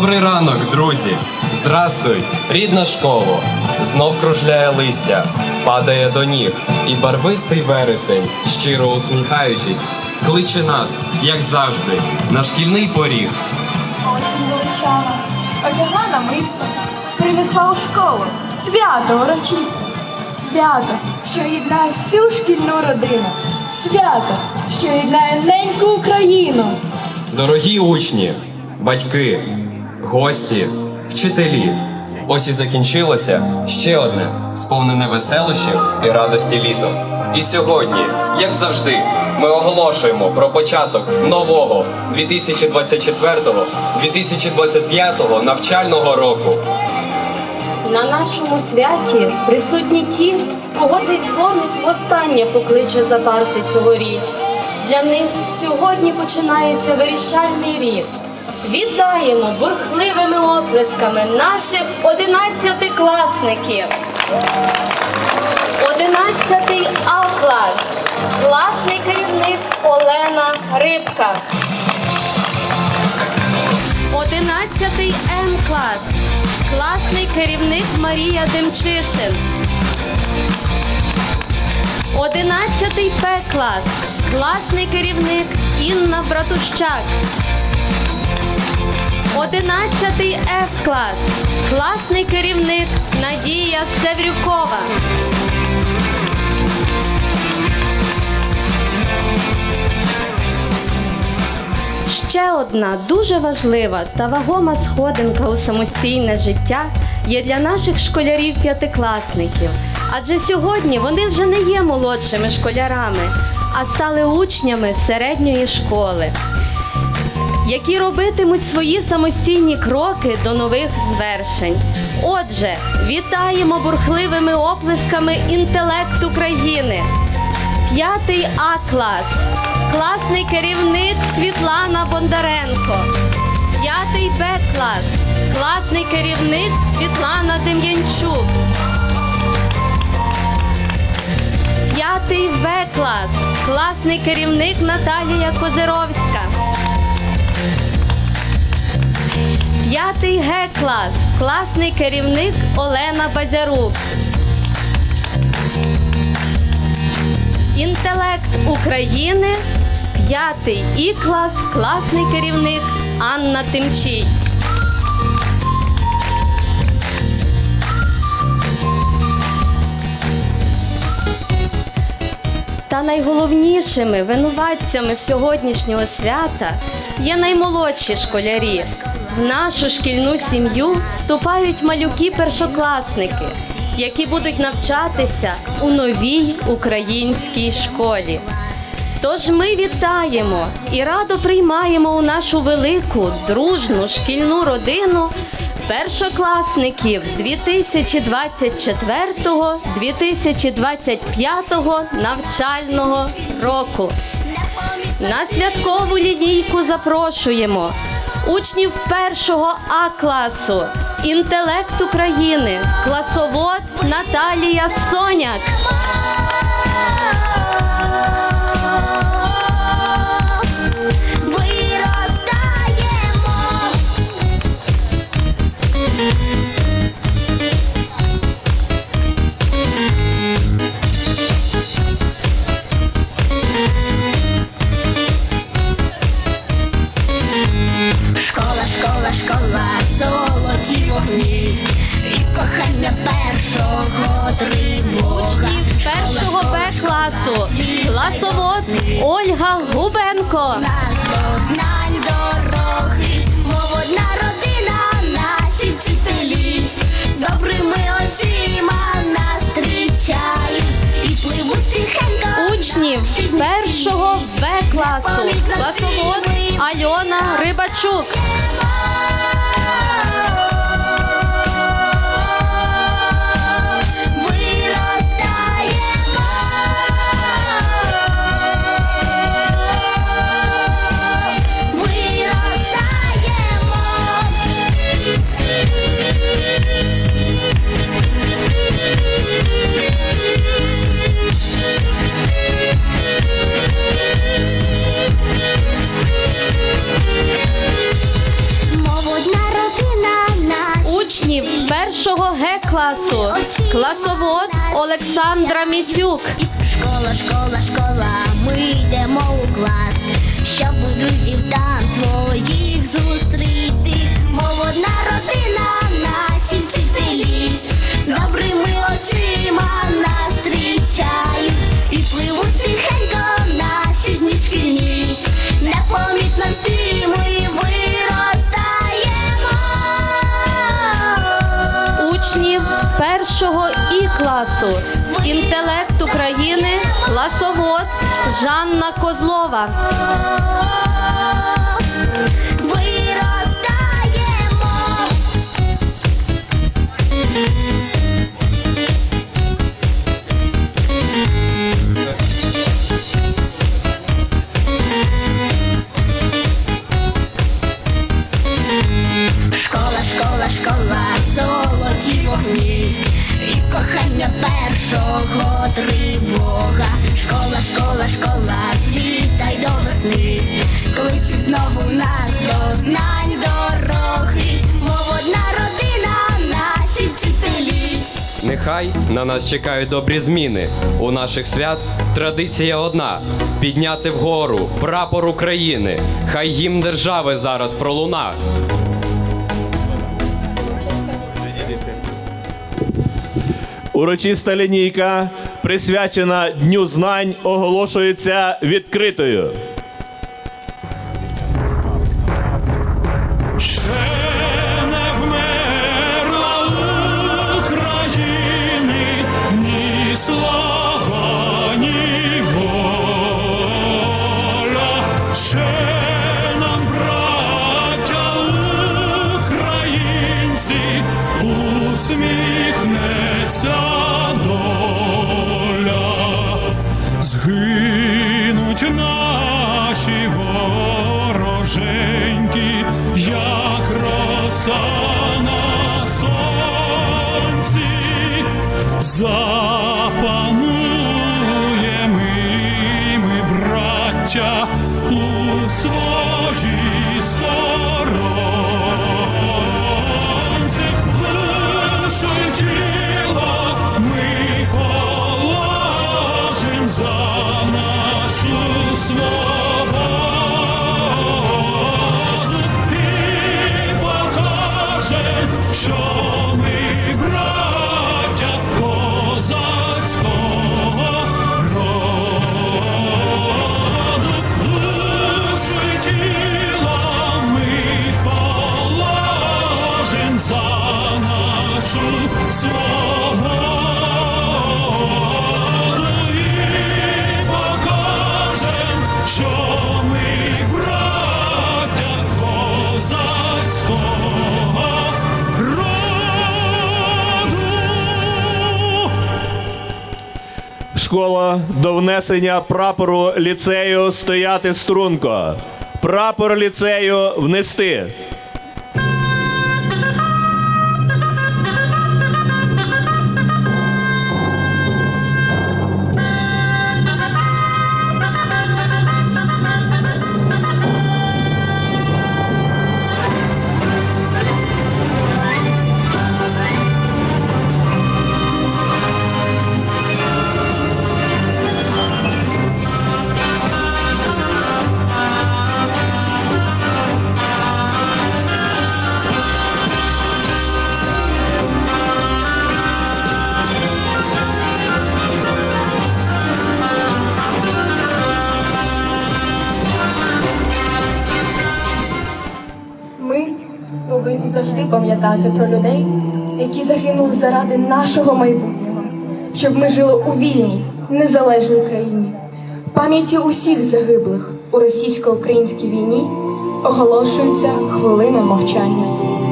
Добрий ранок, друзі! Здрастуй, рідна школа! Знов кружляє листя, падає до ніг, і барвистий вересень, щиро усміхаючись, кличе нас, як завжди, на шкільний поріг. Осінь величава, одягла намисто, принесла у школу свято урочисте, свято, що єднає всю шкільну родину, свято, що єднає неньку Україну. Дорогі учні, батьки, гості, вчителі. Ось і закінчилося ще одне сповнене веселощів і радості літо. І сьогодні, як завжди, ми оголошуємо про початок нового 2024-2025 навчального року. На нашому святі присутні ті, кого цей дзвоник востаннє покличе за парти цьогоріч. Для них сьогодні починається вирішальний рік. Вітаємо бурхливими оплесками наших одинадцятикласників. Одинадцятий А клас. Класний керівник Олена Рибка. Одинадцятий М клас. Класний керівник Марія Демчишин. Одинадцятий П клас. Класний керівник Інна Братущак. Одинадцятий Ф клас. Класний керівник Надія Севрюкова. Ще одна дуже важлива та вагома сходинка у самостійне життя є для наших школярів-п'ятикласників. Адже сьогодні вони вже не є молодшими школярами, а стали учнями середньої школи, які робитимуть свої самостійні кроки до нових звершень. Отже, вітаємо бурхливими оплесками інтелект України. П'ятий А клас. Класний керівник Світлана Бондаренко. П'ятий Б клас. Класний керівник Світлана Дем'янчук. П'ятий В клас. Класний керівник Наталія Козировська. П'ятий Г клас. Класний керівник Олена Базярук. Інтелект України, п'ятий І клас, класний керівник Анна Тимчій. Та найголовнішими винуватцями сьогоднішнього свята є наймолодші школярі. В нашу шкільну сім'ю вступають малюки-першокласники, які будуть навчатися у новій українській школі. Тож ми вітаємо і радо приймаємо у нашу велику дружну шкільну родину першокласників 2024-2025 навчального року. На святкову лінійку запрошуємо учнів першого А класу, інтелект України, класовод Наталія Соняк. Класовод Ольга Губенко. Нас до дороги, мов родина, наші вчителі, добрими очима нас і пливуть тихенько. Учнів першого Б класу, класовод Альона Рибачук. Першого Г класу, класовод Олександра Місюк. Школа, школа, школа, ми йдемо у клас, щоб друзів там своїх зустріти. Класу, інтелект України, класовод Жанна Козлова. Кличе знову нас до знань дороги. Молодна родина, наші вчителі. Нехай на нас чекають добрі зміни. У наших свят традиція одна: підняти вгору прапор України. Хай гімн держави зараз пролуна. Урочиста лінійка, присвячена Дню знань, оголошується відкритою. Kühe нашу свободу і покажем, що ми браття козацького роду. Школа до внесення прапору ліцею стояти струнко. Прапор ліцею внести. Пам'ятати про людей, які загинули заради нашого майбутнього, щоб ми жили у вільній, незалежній країні. Пам'яті усіх загиблих у російсько-українській війні оголошується хвилина мовчання.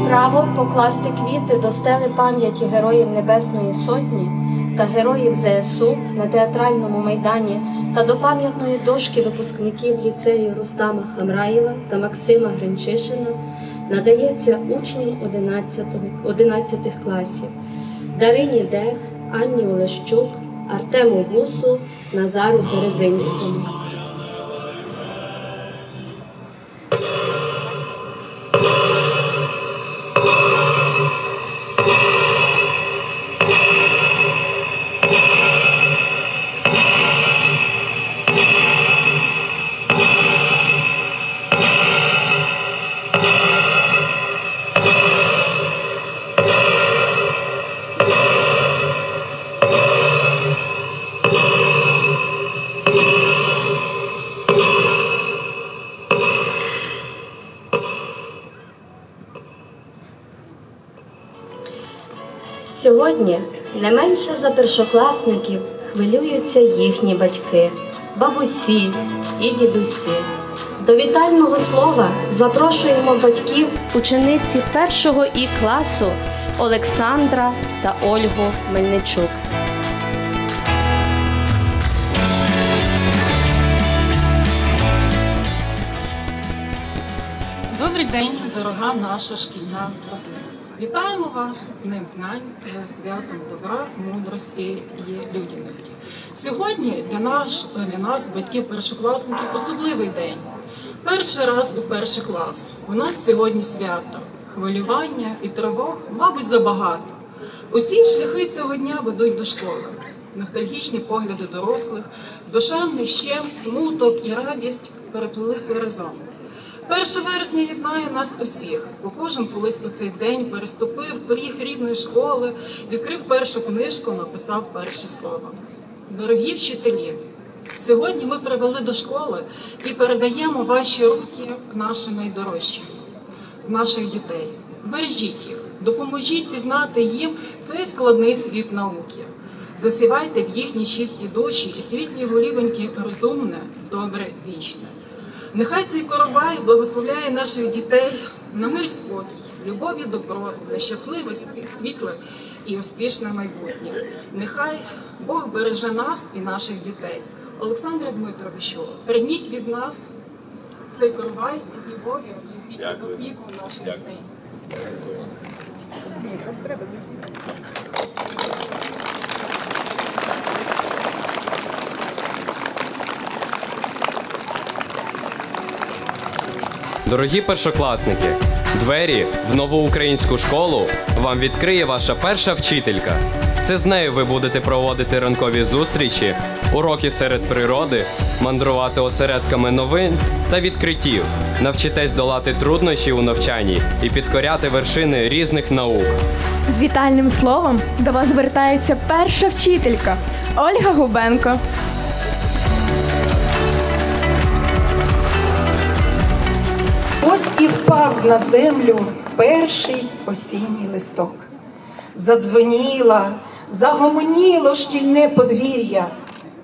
Право покласти квіти до стели пам'яті Героїв Небесної Сотні та героїв ЗСУ на театральному майдані та до пам'ятної дошки випускників ліцею Рустама Хамраєва та Максима Гринчишина надається учням 11, 11 класів Дарині Дех, Анні Олещук, Артему Гусу, Назару Березинському. Менше за першокласників хвилюються їхні батьки, бабусі і дідусі. До вітального слова запрошуємо батьків учениці першого І класу Олександра та Ольгу Мельничук. Добрий день, дорога наша шкільна родина. Вітаємо вас з Днем знань, святом добра, мудрості і людяності. Сьогодні для, наш, для нас, батьків першокласників, особливий день. Перший раз у перший клас. У нас сьогодні свято, хвилювання і тривог, мабуть, забагато. Усі шляхи цього дня ведуть до школи. Ностальгічні погляди дорослих, душевний щем, смуток і радість переплилися разом. 1 вересня єднає нас усіх, бо кожен колись у цей день переступив поріг рідної школи, відкрив першу книжку, написав перше слово. Дорогі вчителі, сьогодні ми привели до школи і передаємо ваші руки наші найдорожчі, наших дітей. Бережіть їх, допоможіть пізнати їм цей складний світ науки. Засівайте в їхні чисті душі і світлі голівоньки розумне, добре, вічне. Нехай цей коровай благословляє наших дітей на мир спокій, любов і добро, на щасливе, світле і успішне майбутнє. Нехай Бог береже нас і наших дітей. Олександре Дмитровичу, прийміть від нас цей коровай із любов'ю і з опіку наших дітей. Дорогі першокласники, двері в нову українську школу вам відкриє ваша перша вчителька. Це з нею ви будете проводити ранкові зустрічі, уроки серед природи, мандрувати осередками новин та відкриттів, навчитесь долати труднощі у навчанні і підкоряти вершини різних наук. З вітальним словом до вас звертається перша вчителька Ольга Губенко. І впав на землю перший осінній листок. Задзвоніла, загомоніло шкільне подвір'я.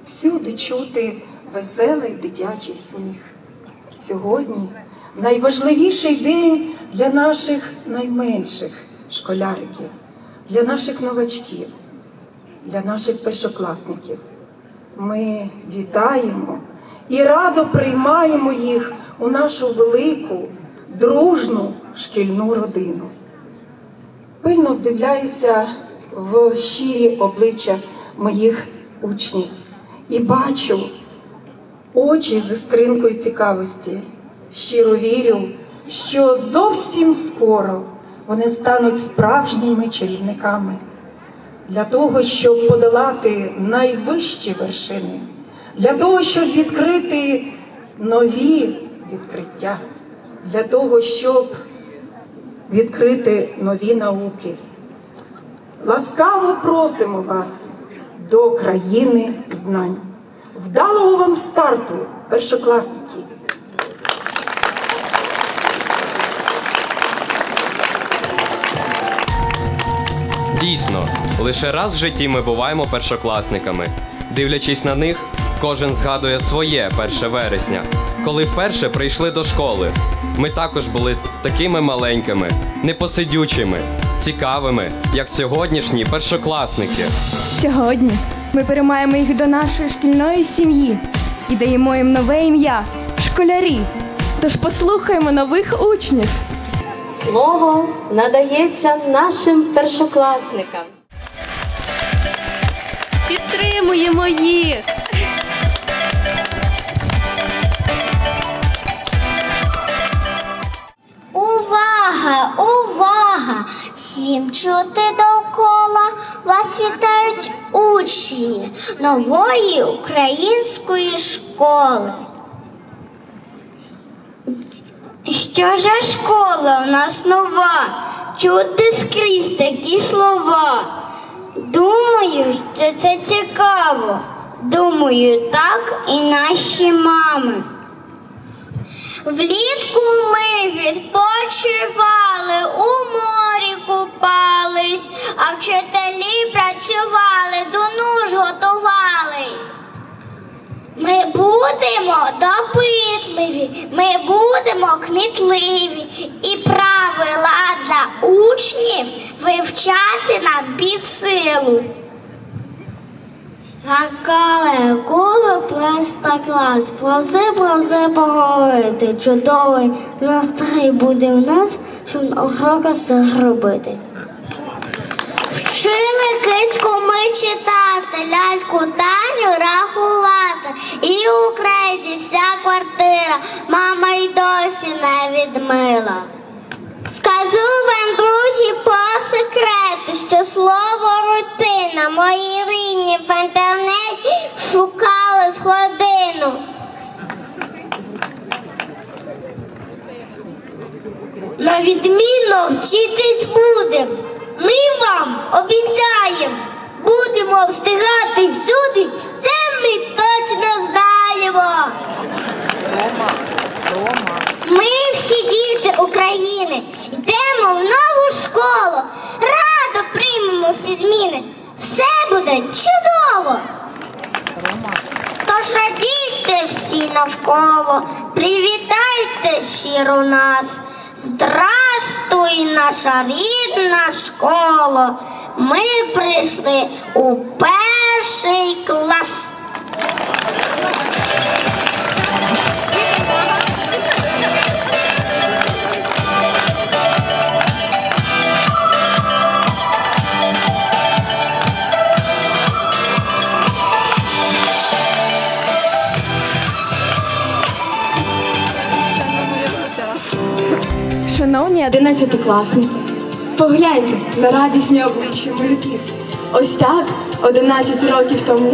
Всюди чути веселий дитячий сміх. Сьогодні найважливіший день для наших найменших школяриків, для наших новачків, для наших першокласників. Ми вітаємо і радо приймаємо їх у нашу велику, дружну шкільну родину. Пильно вдивляюся в щирі обличчя моїх учнів і бачу очі з іскринкою цікавості. Щиро вірю, що зовсім скоро вони стануть справжніми чарівниками для того, щоб подолати найвищі вершини, для того, щоб відкрити нові відкриття, для того, щоб відкрити нові науки. Ласкаво просимо вас до країни знань. Вдалого вам старту, першокласники! Дійсно, лише раз в житті ми буваємо першокласниками. Дивлячись на них, кожен згадує своє 1 вересня, коли вперше прийшли до школи. Ми також були такими маленькими, непосидючими, цікавими, як сьогоднішні першокласники. Сьогодні ми переймаємо їх до нашої шкільної сім'ї і даємо їм нове ім'я школярі. Тож послухаємо нових учнів. Слово надається нашим першокласникам. Підтримуємо їх! Увага, увага! Всім чути довкола вас вітають учні нової української школи. Що за школа у нас нова? Чути скрізь такі слова. Думаю, що це цікаво. Думаю, так і наші мами. Влітку ми відпочивали, працювали, до нуж готувались. Ми будемо допитливі, ми будемо кмітливі і правила для учнів вивчати нам під силу. Гакале, коло просто клас, повзи, повзи поговорити. Чудовий настрій буде в нас, щоб на уроках все робити. Вчили кицьку ми читати, ляльку Таню рахувати. І у крейді вся квартира, мама й досі не відмила. Скажу вам, друзі, по секрету, що слово рутина мої рідні в інтернеті шукали з годину. На відмінно вчитись будем. Вам обіцяємо, будемо встигати всюди, це ми точно знаємо. Ми всі діти України йдемо в нову школу. Радо приймемо всі зміни. Все буде чудово. Тож радійте всі навколо, привітайте щиро нас. Здрастуй, наша рідна школа. Ми прийшли у перший клас. Шановні одинадцятикласники, погляньте на радісні обличчя малюків. Ось так, 11 років тому,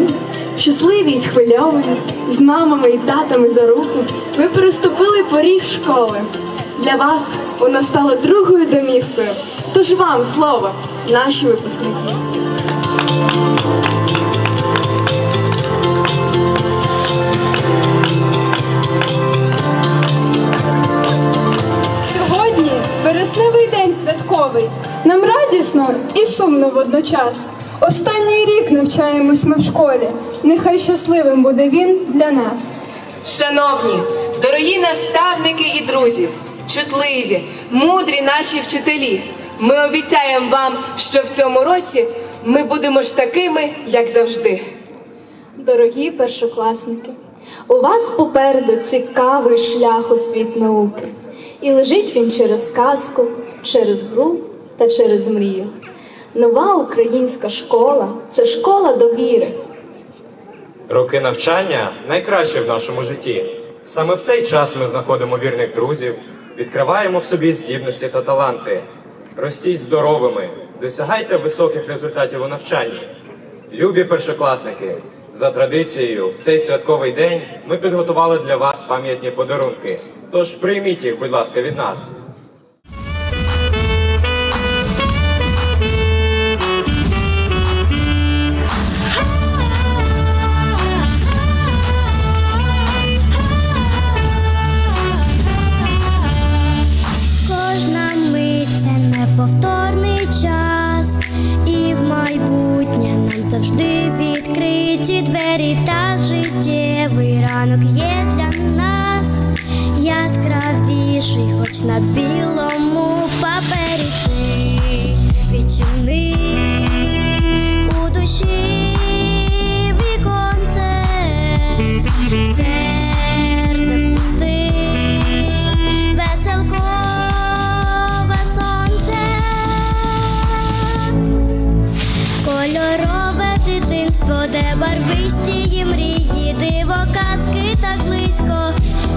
щасливі й схвильовані, з мамами і татами за руку, ви переступили поріг школи. Для вас воно стало другою домівкою. Тож вам слово, наші випускники. Вересневий день святковий. Нам радісно і сумно водночас. Останній рік навчаємось ми в школі. Нехай щасливим буде він для нас. Шановні, дорогі наставники і друзі, чутливі, мудрі наші вчителі. Ми обіцяємо вам, що в цьому році ми будемо ж такими, як завжди. Дорогі першокласники, у вас попереду цікавий шлях у світ науки. І лежить він через казку, через гру та через мрію. Нова українська школа це школа довіри. Роки навчання найкраще в нашому житті. Саме в цей час ми знаходимо вірних друзів, відкриваємо в собі здібності та таланти. Ростіть здоровими, досягайте високих результатів у навчанні. Любі першокласники, за традицією, в цей святковий день ми підготували для вас пам'ятні подарунки. Тож прийміть їх, будь ласка, від нас. Яскравіший, хоч на білому папері ти відчини у душі віконце, серце впусти веселкове сонце, кольорове дитинство, де барвисті мрії, диво казки так близько,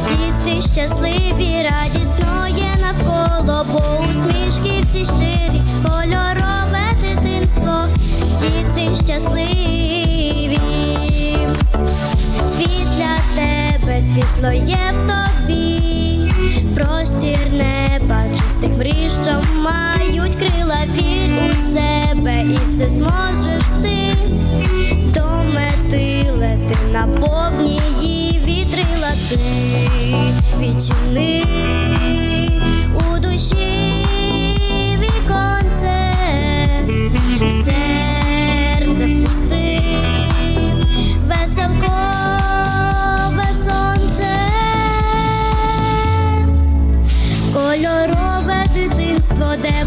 діти щасливі, радісно є навколо, бо усмішки всі щирі, кольорове дитинство, діти щасливі. Світ для тебе, світло є в тобі, простір неба, чистих мрій, що мають крила, вір у себе, і все зможеш ти. До мети лети на повні її вітрила ти. Відчини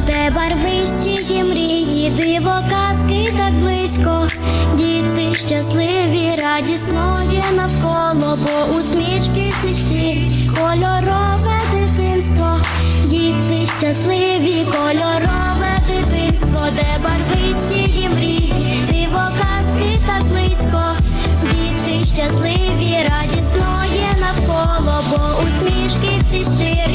де барвисті мрії, диво казки так близько. Діти щасливі, радісно є навколо, бо усмішки всі щирі, кольорове дитинство, діти щасливі, кольорове дитинство, де барвисті мрії, диво казки так близько. Діти щасливі, радісно є навколо, бо усмішки всі щирі,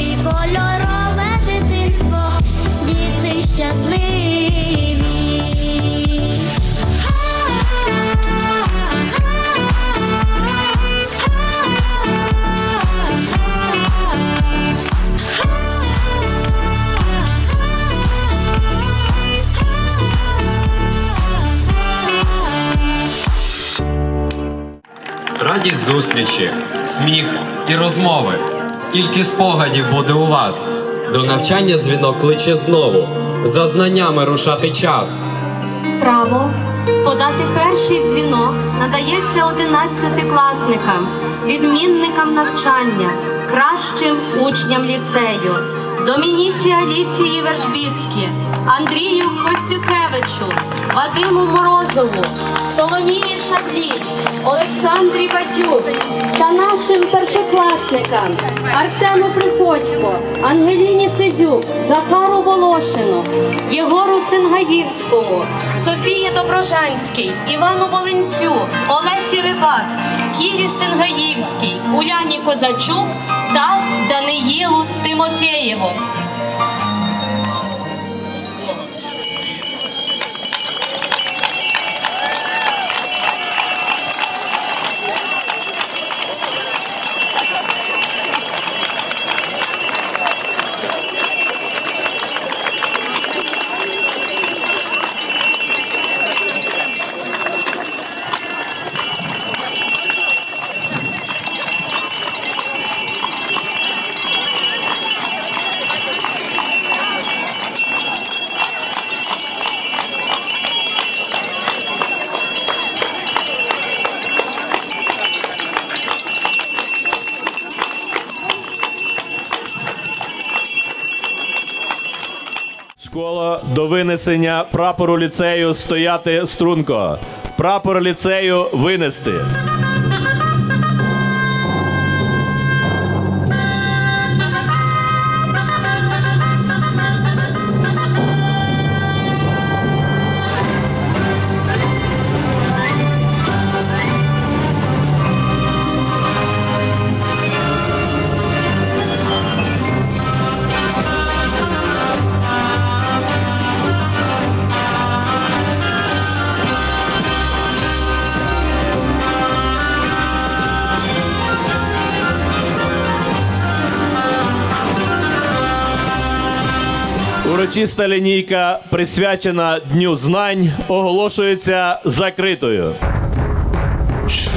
Радість зустрічі, сміх і розмови. Скільки спогадів буде у вас? До навчання дзвінок кличе знову. За знаннями рушати час. Право подати перший дзвінок надається одинадцятикласникам, відмінникам навчання, кращим учням ліцею, Домініці Аліції Вершбіцькі, Андрію Костюкевичу, Вадиму Морозову, Соломії Шаблі, Олександрі Батюк та нашим першокласникам Артему Приходько, Ангеліні Сизюк, Захару Волошину, Єгору Сингаївському, Софії Доброжанській, Івану Волинцю, Олесі Рибак, Кірі Сингаївській, Уляні Козачук та Даниїлу Тимофєєву. До винесення прапору ліцею стояти струнко. Прапор ліцею винести. Урочиста лінійка, присвячена Дню знань, оголошується закритою. Ще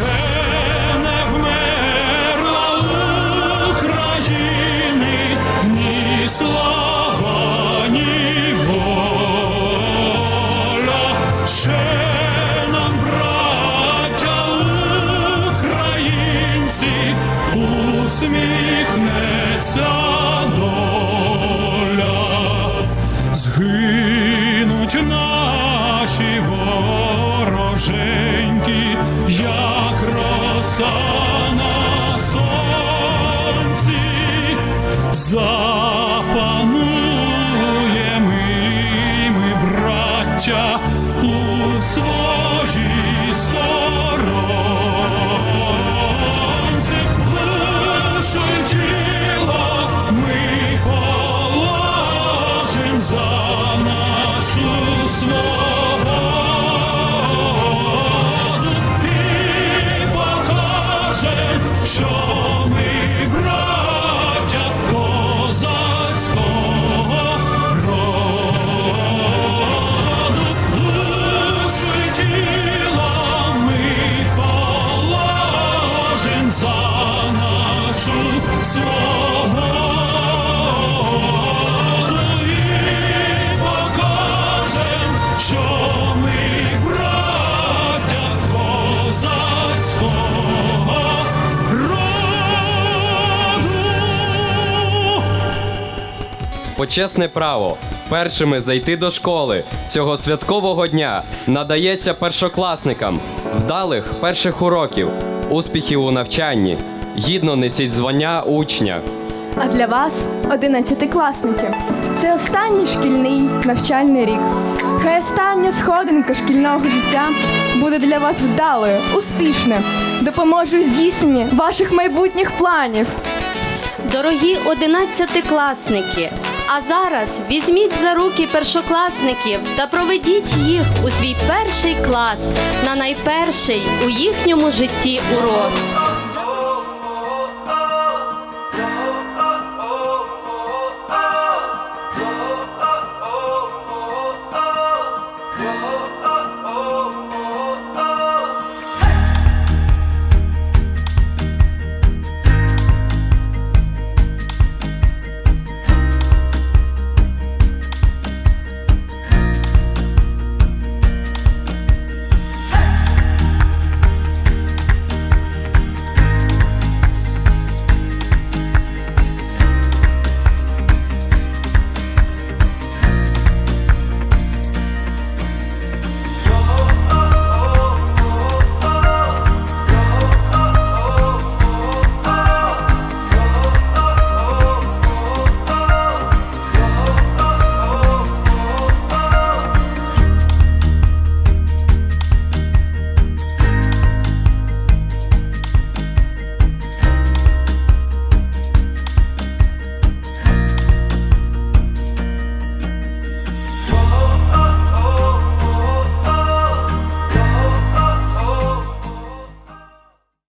не Почесне право першими зайти до школи цього святкового дня надається першокласникам вдалих перших уроків, успіхів у навчанні. Гідно несіть звання учня. А для вас, одинадцятикласники, це останній шкільний навчальний рік. Хай остання сходинка шкільного життя буде для вас вдалою, успішною, допоможе у здійсненні ваших майбутніх планів. Дорогі одинадцятикласники, а зараз візьміть за руки першокласників та проведіть їх у свій перший клас на найперший у їхньому житті урок.